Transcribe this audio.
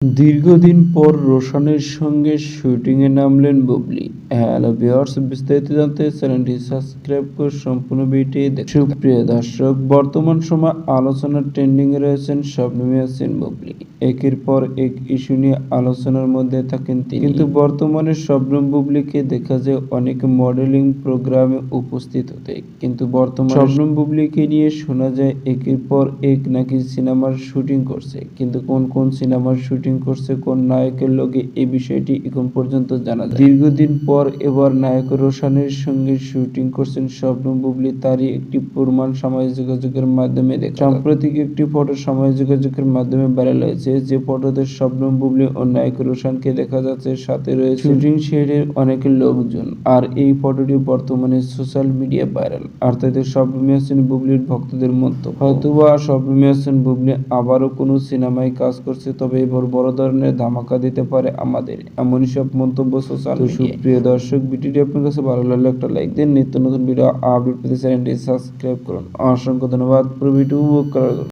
দীর্ঘদিন পর রোশানের সঙ্গে শুটিংয়ে নামলেন বুবলি। হ্যালো ভিউয়ার্স, বিস্তারিত জানতে চ্যানেলটি সাবস্ক্রাইব করে সম্পূর্ণ ভিডিওটি সুপ্রিয় দর্শক, বর্তমান সময় আলোচনার ট্রেন্ডিংয়ে রয়েছেন শবনম ইয়াসিন বুবলি। একের পর এক ইস্যু নিয়ে আলোচনার মধ্যে থাকেন তিনি। কিন্তু বর্তমানে শবনম বুবলিকে দেখা যায় অনেক মডেলিং প্রোগ্রামে উপস্থিত হতে। কিন্তু বর্তমানে শবনম বুবলিকে নিয়ে শোনা যায় একের পর এক নাকি সিনেমার শুটিং করছে। কিন্তু কোন কোন সিনেমার শুটিং করছে কোন নায়কের লগে এই বিষয়টি এখন পর্যন্ত জানা যায়। দীর্ঘদিন পর এবার নায়ক রোশানের সঙ্গে শুটিং করছেন শবনম বুবলি। তারই একটি প্রমাণ সামাজিক যোগাযোগের মাধ্যমে সাম্প্রতিক একটি ফটো সামাজিক যোগাযোগের মাধ্যমে ভাইরাল হয়েছে। যে ফটোতে শবনম বুবলি ও নায়ক রোশানকে দেখা যাচ্ছে, সাথে রয়েছে শুটিং শেডের অনেক লোকজন। আর এই ফটোটি বর্তমানে সোশ্যাল মিডিয়া ভাইরাল। আর তাতে শবনম ইয়াসিন বুবলির ভক্তদের মন্তব্য। হয়তোবা শবনম ইয়াসিন বুবলি আবারও কোনো সিনেমায় কাজ করছে, তবে এবার বড় ধরনের ধামাকা দিতে পারে আমাদের। এমনই সব মন্তব্য সোশ্যাল সুপ্রিয় দর্শক ভিডিওটি আপনার কাছে ভালো লাগলে একটা লাইক দিন। নিত্য নতুন ভিডিও আপডেট পেতে চ্যানেলটি সাবস্ক্রাইব করুন। অসংখ্য ধন্যবাদ। পুরো ভিডিও উপভোগ করার।